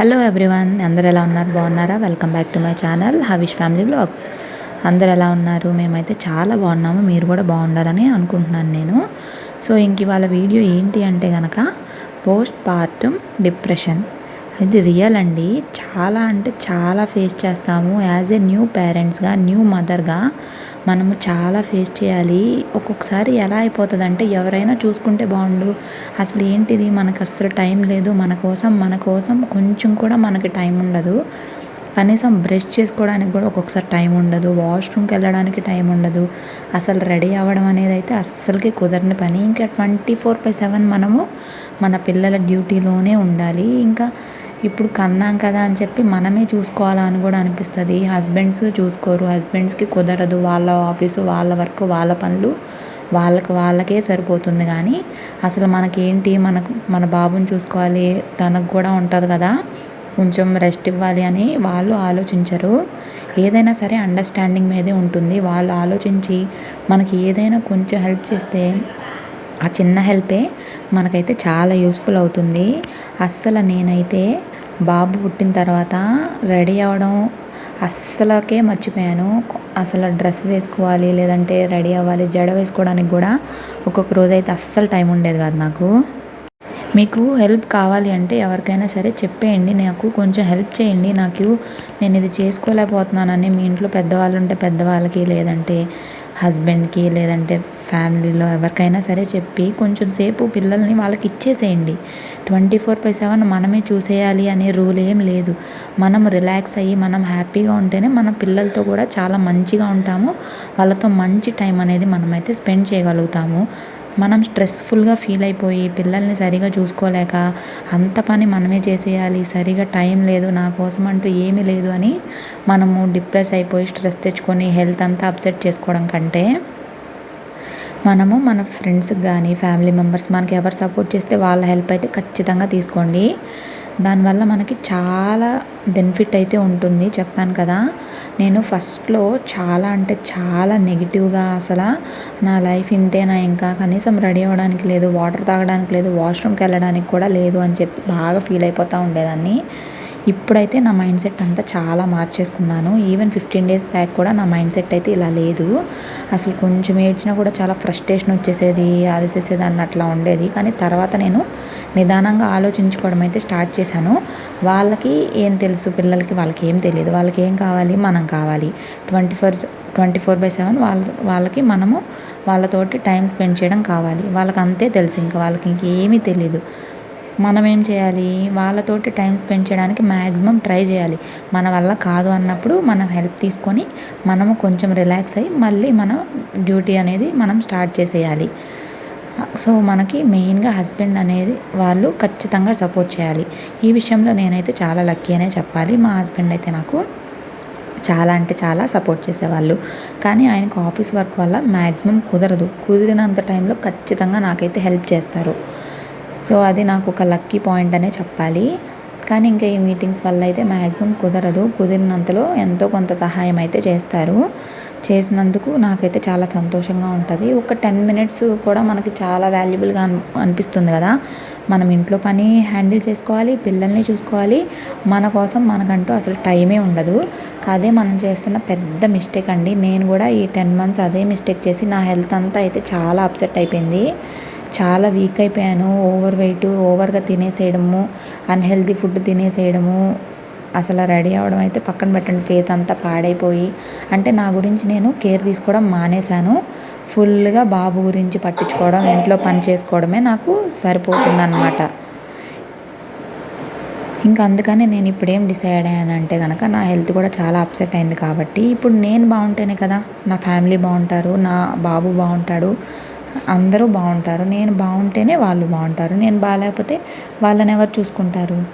Hello everyone అందరు ఎలా ఉన్నారు? బాగున్నారా? Welcome back to my channel Havish family blogs అందరు ఎలా ఉన్నారు? మేమైతే చాలా బాగున్నాము మీరు కూడా బాగుండాలని అనుకుంటున్నాను నేను. సో ఇంక ఇవాళ వీడియో ఏంటి అంటే కనుక పోస్ట్ పార్టమ్ డిప్రెషన్ ఇది రియల్ అండి. చాలా అంటే చాలా ఫేస్ చేస్తాము. యాజ్ ఏ న్యూ పేరెంట్స్గా న్యూ మదర్గా మనము చాలా ఫేస్ చేయాలి. ఒక్కొక్కసారి ఎలా అయిపోతుంది అంటే ఎవరైనా చూసుకుంటే బాగుండు. అసలు ఏంటిది? మనకు అస్సలు టైం లేదు. మన కోసం మన కోసం కొంచెం కూడా మనకి టైం ఉండదు. కనీసం బ్రష్ చేసుకోవడానికి కూడా ఒక్కొక్కసారి టైం ఉండదు. వాష్రూమ్కి వెళ్ళడానికి టైం ఉండదు. అసలు రెడీ అవ్వడం అనేది అయితే అస్సలకి కుదరని పని. ఇంకా ట్వంటీ ఫోర్ బై సెవెన్ మనము మన పిల్లల డ్యూటీలోనే ఉండాలి. ఇంకా ఇప్పుడు కన్నాం కదా అని చెప్పి మనమే చూసుకోవాలా అని కూడా అనిపిస్తుంది. హస్బెండ్స్ చూసుకోరు. హస్బెండ్స్కి కుదరదు. వాళ్ళ ఆఫీసు వాళ్ళ వర్క్ వాళ్ళ పనులు వాళ్ళకి వాళ్ళకే సరిపోతుంది కానీ అసలు మనకేంటి? మనకు మన బాబుని చూసుకోవాలి. తనకు కూడా ఉంటుంది కదా. కొంచెం రెస్ట్ ఇవ్వాలి అని వాళ్ళు ఆలోచించరు. ఏదైనా సరే అండర్స్టాండింగ్ మీదే ఉంటుంది. వాళ్ళు ఆలోచించి మనకి ఏదైనా కొంచెం హెల్ప్ చేస్తే ఆ చిన్న హెల్పే మనకైతే చాలా యూస్ఫుల్ అవుతుంది. అస్సలు నేనైతే బాబు పుట్టిన తర్వాత రెడీ అవ్వడం అస్సలకే మర్చిపోయాను. అసలు డ్రెస్ వేసుకోవాలి లేదంటే రెడీ అవ్వాలి జడ వేసుకోవడానికి కూడా ఒక్కొక్క రోజు అయితే అస్సలు టైం ఉండేది కాదు నాకు. మీకు హెల్ప్ కావాలి అంటే ఎవరికైనా సరే చెప్పేయండి నాకు కొంచెం హెల్ప్ చేయండి. నాకు నేను ఇది చేసుకోలేకపోతున్నానని మీ ఇంట్లో పెద్దవాళ్ళు ఉంటే పెద్దవాళ్ళకి లేదంటే హస్బెండ్కి లేదంటే ఫ్యామిలీలో ఎవరికైనా సరే చెప్పి కొంచెం సేపు పిల్లల్ని వాళ్ళకి ఇచ్చేసేయండి. ట్వంటీ ఫోర్ బై సెవెన్ మనమే చూసేయాలి అనే రూల్ ఏం లేదు. మనం రిలాక్స్ అయ్యి మనం హ్యాపీగా ఉంటేనే మన పిల్లలతో కూడా చాలా మంచిగా ఉంటాము. వాళ్ళతో మంచి టైం అనేది మనమైతే స్పెండ్ చేయగలుగుతాము. మనం స్ట్రెస్ఫుల్గా ఫీల్ అయిపోయి పిల్లల్ని సరిగా చూసుకోలేక అంత పని మనమే చేసేయాలి సరిగా టైం లేదు నా కోసం అంటూ ఏమీ లేదు అని మనము డిప్రెస్ అయిపోయి స్ట్రెస్ తెచ్చుకొని హెల్త్ అంతా అప్సెట్ చేసుకోవడం కంటే మనము మన ఫ్రెండ్స్కి కానీ ఫ్యామిలీ మెంబర్స్ మనకి ఎవరు సపోర్ట్ చేస్తే వాళ్ళ హెల్ప్ అయితే ఖచ్చితంగా తీసుకోండి. దానివల్ల మనకి చాలా బెనిఫిట్ అయితే ఉంటుంది. చెప్పాను కదా నేను ఫస్ట్లో చాలా అంటే చాలా నెగిటివ్గా అసలు నా లైఫ్ ఇంతేనా ఇంకా? కనీసం రెడీ అవ్వడానికి లేదు వాటర్ తాగడానికి లేదు వాష్రూమ్కి వెళ్ళడానికి కూడా లేదు అని చెప్పి బాగా ఫీల్ అయిపోతూ ఉండేదాన్ని. ఇప్పుడైతే నా మైండ్ సెట్ అంతా చాలా మార్చేసుకున్నాను. ఈవెన్ ఫిఫ్టీన్ డేస్ బ్యాక్ కూడా నా మైండ్ సెట్ అయితే ఇలా లేదు. అసలు కొంచెం ఏడ్చినా కూడా చాలా ఫ్రస్ట్రేషన్ వచ్చేసేది అలసేసేదాన్ని అట్లా ఉండేది. కానీ తర్వాత నేను నిదానంగా ఆలోచించుకోవడం అయితే స్టార్ట్ చేశాను. వాళ్ళకి ఏం తెలుసు? పిల్లలకి వాళ్ళకి ఏం తెలియదు. వాళ్ళకి ఏం కావాలి? మనం కావాలి. Twenty four twenty four by seven వాళ్ళ వాళ్ళకి మనము వాళ్ళతోటి టైం స్పెండ్ చేయడం కావాలి. వాళ్ళకి అంతే తెలుసు. ఇంకా వాళ్ళకి ఇంకేమీ తెలియదు మనం ఏం చేయాలి? వాళ్ళతోటి టైం స్పెండ్ చేయడానికి మ్యాక్సిమం ట్రై చేయాలి. మన వల్ల కాదు అన్నప్పుడు మనం హెల్ప్ తీసుకొని మనము కొంచెం రిలాక్స్ అయ్యి మళ్ళీ మన డ్యూటీ అనేది మనం స్టార్ట్ చేసేయాలి. సో మనకి మెయిన్గా హస్బెండ్ అనేది వాళ్ళు ఖచ్చితంగా సపోర్ట్ చేయాలి. ఈ విషయంలో నేనైతే చాలా లక్కీ అనే చెప్పాలి. మా హస్బెండ్ అయితే నాకు చాలా అంటే చాలా సపోర్ట్ చేసేవాళ్ళు. కానీ ఆయనకు ఆఫీస్ వర్క్ వల్ల మ్యాక్సిమం కుదరదు. కుదిరినంత టైంలో ఖచ్చితంగా నాకైతే హెల్ప్ చేస్తారు. సో అది నాకు ఒక లక్కీ పాయింట్ అనే చెప్పాలి. కానీ ఇంకా ఈ మీటింగ్స్ వల్ల అయితే మ్యాక్సిమం కుదరదు. కుదిరినంతలో ఎంతో కొంత సహాయం అయితే చేస్తారు. చేసినందుకు నాకైతే చాలా సంతోషంగా ఉంటుంది. ఒక టెన్ మినిట్స్ కూడా మనకి చాలా వాల్యుబుల్గా అనిపిస్తుంది కదా. మనం ఇంట్లో పని హ్యాండిల్ చేసుకోవాలి పిల్లల్ని చూసుకోవాలి. మన కోసం మనకంటూ అసలు టైమే ఉండదు. అదే మనం చేస్తున్న పెద్ద మిస్టేక్ అండి. నేను కూడా ఈ టెన్ మంత్స్ అదే మిస్టేక్ చేసి నా హెల్త్ అంతా అయితే చాలా అప్సెట్ అయిపోయింది. చాలా వీక్ అయిపోయాను. ఓవర్ వెయిట్ ఓవర్గా తినేసేయడము అన్హెల్తీ ఫుడ్ తినేసేయడము అసలు రెడీ అవ్వడం అయితే పక్కన పెట్టండి. ఫేస్ అంతా పాడైపోయి అంటే నా గురించి నేను కేర్ తీసుకోవడం మానేశాను. ఫుల్గా బాబు గురించి పట్టించుకోవడం ఇంట్లో పని చేసుకోవడమే నాకు సరిపోతుందన్నమాట. ఇంకా అందుకని నేను ఇప్పుడు ఏం డిసైడ్ అయ్యానంటే కనుక నా హెల్త్ కూడా చాలా అప్సెట్ అయింది కాబట్టి ఇప్పుడు నేను బాగుంటేనే కదా నా ఫ్యామిలీ బాగుంటారు నా బాబు బాగుంటాడు అందరూ బాగుంటారు. నేను బాగుంటేనే వాళ్ళు బాగుంటారు. నేను బాగాలేకపోతే వాళ్ళని ఎవరు చూసుకుంటారు?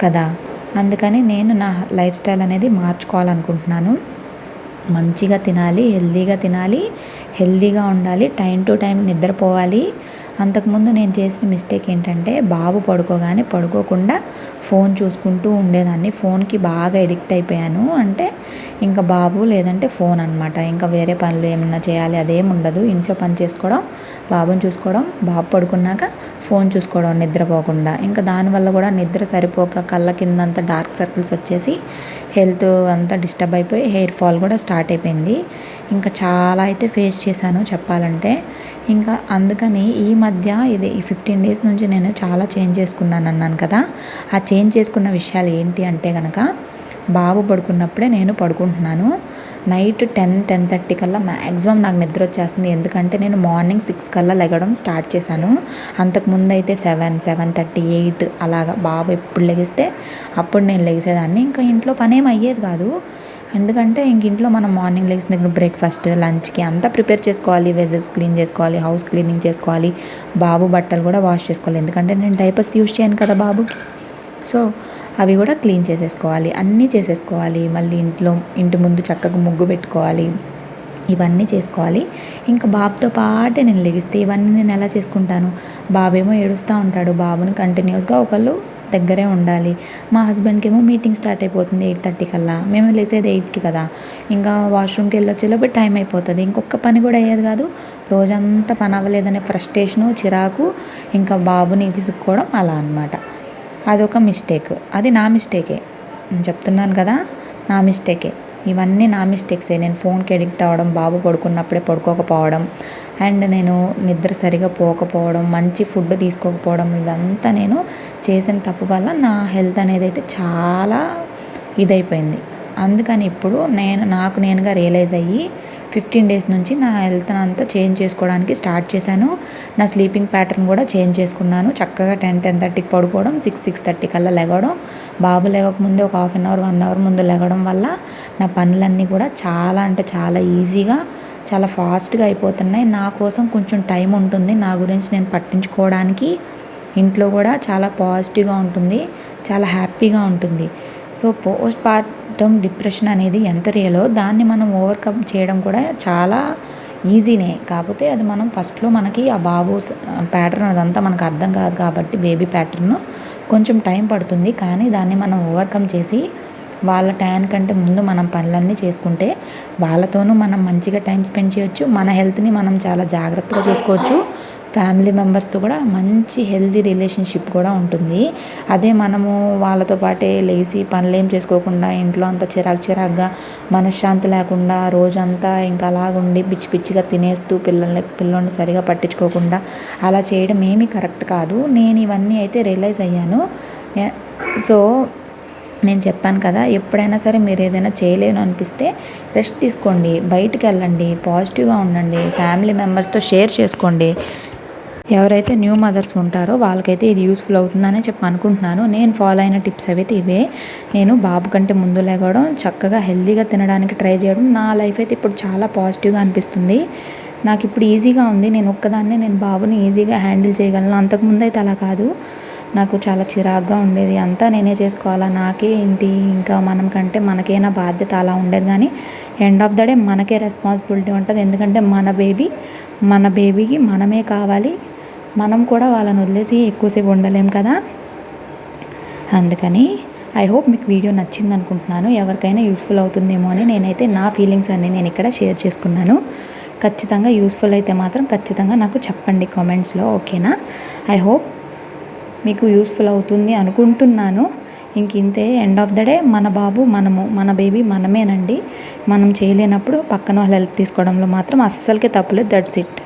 కదా? అందుకని నేను నా లైఫ్ స్టైల్ అనేది మార్చుకోవాలనుకుంటున్నాను. మంచిగా తినాలి హెల్దీగా తినాలి హెల్తీగా ఉండాలి టైం టు టైం నిద్రపోవాలి. అంతకుముందు నేను చేసిన మిస్టేక్ ఏంటంటే బాబు పడుకోగానే పడుకోకుండా ఫోన్ చూసుకుంటూ ఉండేదాన్ని. ఫోన్కి బాగా ఎడిక్ట్ అయిపోయాను. అంటే ఇంకా బాబు లేదంటే ఫోన్ అనమాట ఇంకా వేరే పనులు ఏమన్నా చేయాలి అదేం ఉండదు. ఇంట్లో పని చేసుకోవడం బాబుని చూసుకోవడం బాబు పడుకున్నాక ఫోన్ చూసుకోవడం నిద్రపోకుండా. ఇంకా దానివల్ల కూడా నిద్ర సరిపోక కళ్ళ కింద అంతా డార్క్ సర్కిల్స్ వచ్చేసి హెల్త్ అంతా డిస్టర్బ్ అయిపోయి హెయిర్ ఫాల్ కూడా స్టార్ట్ అయిపోయింది. ఇంకా చాలా అయితే ఫేస్ చేశాను చెప్పాలంటే. ఇంకా అందుకని ఈ మధ్య ఇది ఈ ఫిఫ్టీన్ డేస్ నుంచి నేను చాలా చేంజ్ చేసుకున్నాను అన్నాను కదా. ఆ చేంజ్ చేసుకున్న విషయాలు ఏంటి అంటే కనుక బాబు పడుకున్నప్పుడే నేను పడుకుంటున్నాను. నైట్ టెన్ టెన్ థర్టీ కల్లా మ్యాక్సిమం నాకు నిద్ర వచ్చేస్తుంది. ఎందుకంటే నేను మార్నింగ్ సిక్స్ కల్లా లెగడం స్టార్ట్ చేశాను. అంతకుముందు అయితే సెవెన్ సెవెన్ థర్టీ ఎయిట్ అలాగా బాబు ఎప్పుడు లెగిస్తే అప్పుడు నేను లెగిసేదాన్ని. ఇంకా ఇంట్లో పనేం అయ్యేది కాదు. ఎందుకంటే ఇంక ఇంట్లో మనం మార్నింగ్ లేచిన దగ్గర బ్రేక్ఫాస్ట్ లంచ్కి అంతా ప్రిపేర్ చేసుకోవాలి వెజల్స్ క్లీన్ చేసుకోవాలి హౌస్ క్లీనింగ్ చేసుకోవాలి బాబు బట్టలు కూడా వాష్ చేసుకోవాలి. ఎందుకంటే నేను డైపర్స్ యూజ్ చేయను కదా బాబుకి. సో అవి కూడా క్లీన్ చేసేసుకోవాలి అన్నీ చేసేసుకోవాలి. మళ్ళీ ఇంట్లో ఇంటి ముందు చక్కగా ముగ్గు పెట్టుకోవాలి ఇవన్నీ చేసుకోవాలి. ఇంకా బాబుతో పాటే నేను లెగిస్తే ఇవన్నీ నేను ఎలా చేసుకుంటాను? బాబేమో ఏడుస్తూ ఉంటాడు. బాబుని కంటిన్యూస్గా ఒకళ్ళు దగ్గరే ఉండాలి. మా హస్బెండ్కి ఏమో మీటింగ్ స్టార్ట్ అయిపోతుంది ఎయిట్ థర్టీ కల్లా. మేము లేసేది ఎయిట్కి కదా. ఇంకా వాష్రూమ్కి వెళ్ళొచ్చేలోపు టైం అయిపోతుంది. ఇంకొక పని కూడా అయ్యేది కాదు. రోజంతా పని అవ్వలేదనే ఫ్రస్ట్రేషను చిరాకు ఇంకా బాబుని విసుక్కోవడం అలా అనమాట అదొక మిస్టేక్. అది నా మిస్టేకే. నేను చెప్తున్నాను కదా నా మిస్టేకే. ఇవన్నీ నా మిస్టేక్సే. నేను ఫోన్కి అడిక్ట్ అవ్వడం బాబు పడుకున్నప్పుడే పడుకోకపోవడం అండ్ నేను నిద్ర సరిగా పోకపోవడం మంచి ఫుడ్ తీసుకోకపోవడం ఇదంతా నేను చేసిన తప్పు వల్ల నా హెల్త్ అనేది అయితే చాలా ఇదైపోయింది. అందుకని ఇప్పుడు నేను నాకు నేనుగా రియలైజ్ అయ్యి ఫిఫ్టీన్ డేస్ నుంచి నా హెల్త్ అంతా చేంజ్ చేసుకోవడానికి స్టార్ట్ చేశాను. నా స్లీపింగ్ ప్యాటర్న్ కూడా చేంజ్ చేసుకున్నాను. చక్కగా టెన్ టెన్ థర్టీకి పడుకోవడం సిక్స్ సిక్స్ థర్టీ కల్లా లెగవడం బాబు లేవకముందే ఒక half an hour one hour ముందు లెగడం వల్ల నా పనులన్నీ కూడా చాలా అంటే చాలా ఈజీగా చాలా ఫాస్ట్గా అయిపోతున్నాయి. నా కోసం కొంచెం టైం ఉంటుంది. నా గురించి నేను పట్టించుకోవడానికి ఇంట్లో కూడా చాలా పాజిటివ్గా ఉంటుంది. చాలా హ్యాపీగా ఉంటుంది. సో పోస్ట్ పార్టమ్ డిప్రెషన్ అనేది ఎంత రియలో దాన్ని మనం ఓవర్కమ్ చేయడం కూడా చాలా ఈజీనే కాకపోతే అది మనం ఫస్ట్లో మనకి ఆ బాబు ప్యాటర్న్ అదంతా మనకు అర్థం కాదు కాబట్టి బేబీ ప్యాటర్న్ కొంచెం టైం పడుతుంది. కానీ దాన్ని మనం ఓవర్కమ్ చేసి వాళ్ళ టైం కంటే ముందు మనం పనులన్నీ చేసుకుంటే వాళ్ళతోనూ మనం మంచిగా టైం స్పెండ్ చేయొచ్చు. మన హెల్త్ని మనం చాలా జాగ్రత్తగా చూసుకోవచ్చు. ఫ్యామిలీ మెంబర్స్తో కూడా మంచి హెల్తీ రిలేషన్షిప్ కూడా ఉంటుంది. అదే మనము వాళ్ళతో పాటే లేచి పనులేం చేసుకోకుండా ఇంట్లో అంతా చిరాకు చిరాకుగా మనశ్శాంతి లేకుండా రోజంతా ఇంకా అలాగుండి పిచ్చి పిచ్చిగా తినేస్తూ పిల్లల్ని పిల్లల్ని సరిగా పట్టించుకోకుండా అలా చేయడం ఏమీ కరెక్ట్ కాదు. నేను ఇవన్నీ అయితే రియలైజ్ అయ్యాను. సో నేను చెప్పాను కదా ఎప్పుడైనా సరే మీరు ఏదైనా చేయలేను అనిపిస్తే రెస్ట్ తీసుకోండి బయటికి వెళ్ళండి పాజిటివ్గా ఉండండి ఫ్యామిలీ మెంబర్స్తో షేర్ చేసుకోండి. ఎవరైతే న్యూ మదర్స్ ఉంటారో వాళ్ళకైతే ఇది యూస్ఫుల్ అవుతుందని చెప్పి అనుకుంటున్నాను. నేను ఫాలో అయిన టిప్స్ అయితే ఇవే. నేను బాబు కంటే ముందు లేగడం చక్కగా హెల్తీగా తినడానికి ట్రై చేయడం నా లైఫ్ అయితే ఇప్పుడు చాలా పాజిటివ్గా అనిపిస్తుంది. నాకు ఇప్పుడు ఈజీగా ఉంది. నేను ఒక్కదాన్నే నేను బాబుని ఈజీగా హ్యాండిల్ చేయగలను. అంతకుముందు అయితే అలా కాదు. నాకు చాలా చిరాగ్గా ఉండేది. అంతా నేనే చేసుకోవాలా? నాకే ఏంటి? ఇంకా మనం కంటే మనకేనా బాధ్యత అలా ఉండేది కానీ ఎండ్ ఆఫ్ ద డే మనకే రెస్పాన్సిబిలిటీ ఉంటుంది. ఎందుకంటే మన బేబీ మన బేబీకి మనమే కావాలి. మనం కూడా వాళ్ళని వదిలేసి ఎక్కువసేపు ఉండలేం కదా? అందుకని ఐ హోప్ మీకు వీడియో నచ్చింది అనుకుంటున్నాను. ఎవరికైనా యూస్ఫుల్ అవుతుందేమో అని నేనైతే నా ఫీలింగ్స్ అన్నీ నేను ఇక్కడ షేర్ చేసుకున్నాను. ఖచ్చితంగా యూస్ఫుల్ అయితే మాత్రం ఖచ్చితంగా నాకు చెప్పండి కామెంట్స్లో ఓకేనా ఐ హోప్ మీకు యూస్ఫుల్ అవుతుంది అనుకుంటున్నాను. ఇంక ఇంతే ఎండ్ ఆఫ్ ద డే మన బాబు మనము మన బేబీ మనమేనండి. మనం చేయలేనప్పుడు పక్కన వాళ్ళు హెల్ప్ తీసుకోవడంలో మాత్రం అస్సలకే తప్పులేదు. That's it